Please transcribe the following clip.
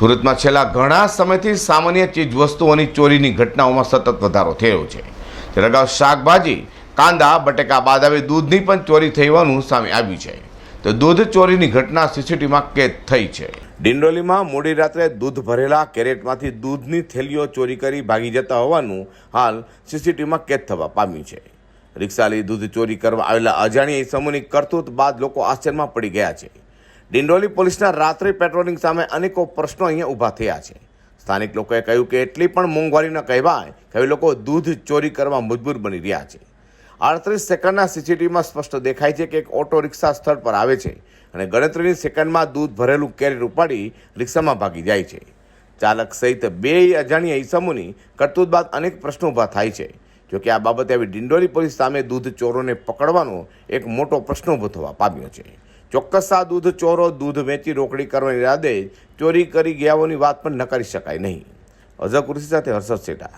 સુરતમાં છેલ્લા ઘણા સમયથી સામાન્ય ચીજવસ્તુઓની ચોરીની ઘટનાઓમાં સતત વધારો થયો છે. ત્યારે અગાઉ શાકભાજી, કાંદા, બટેકા બાદ હવે દૂધની પણ ચોરી થઈ હોવાનું સામે આવ્યું છે. તો દૂધ ચોરીની ઘટના સીસીટીવીમાં કેદ થઈ છે. ડિંડોલીમાં મોડી રાત્રે દૂધ ભરેલા કેરેટમાંથી દૂધની થેલીઓ ચોરી કરી ભાગી જતા હોવાનું હાલ સીસીટીવીમાં કેદ થવા પામ્યું છે. રિક્ષા લઈ દૂધ ચોરી કરવા આવેલા અજાણ્યા સમૂહની કરતૂત બાદ લોકો આશ્ચર્યમાં પડી ગયા છે. ડિંડોલી પોલીસના રાત્રિ પેટ્રોલિંગ સામે અનેકો પ્રશ્નો અહીંયા ઊભા થયા છે. સ્થાનિક લોકોએ કહ્યું કે એટલી પણ મોંઘવારી ન કહેવાય કે લોકો દૂધ ચોરી કરવા મજબૂર બની રહ્યા છે. આડત્રીસ સેકન્ડના સીસીટીવીમાં સ્પષ્ટ દેખાય છે કે એક ઓટો રિક્ષા સ્થળ પર આવે છે અને ગણતરીની સેકન્ડમાં દૂધ ભરેલું કેરેટ ઉપાડી રિક્ષામાં ભાગી જાય છે. ચાલક સહિત બે અજાણ્યા ઈસમોની કરતૂત બાદ અનેક પ્રશ્નો ઊભા થાય છે. જોકે આ બાબતે હવે ડિંડોલી પોલીસ સામે દૂધ ચોરોને પકડવાનો એક મોટો પ્રશ્ન ઊભો થવા પામ્યો છે. ચોક્કસ આ દૂધ ચોરો દૂધ વેચી રોકડી કરવાની ઈરાદે ચોરી કરી ગયાઓની વાત પણ નકારી શકાય નહીં. અઝર કૃષિ સાથે હર્ષદ સેટા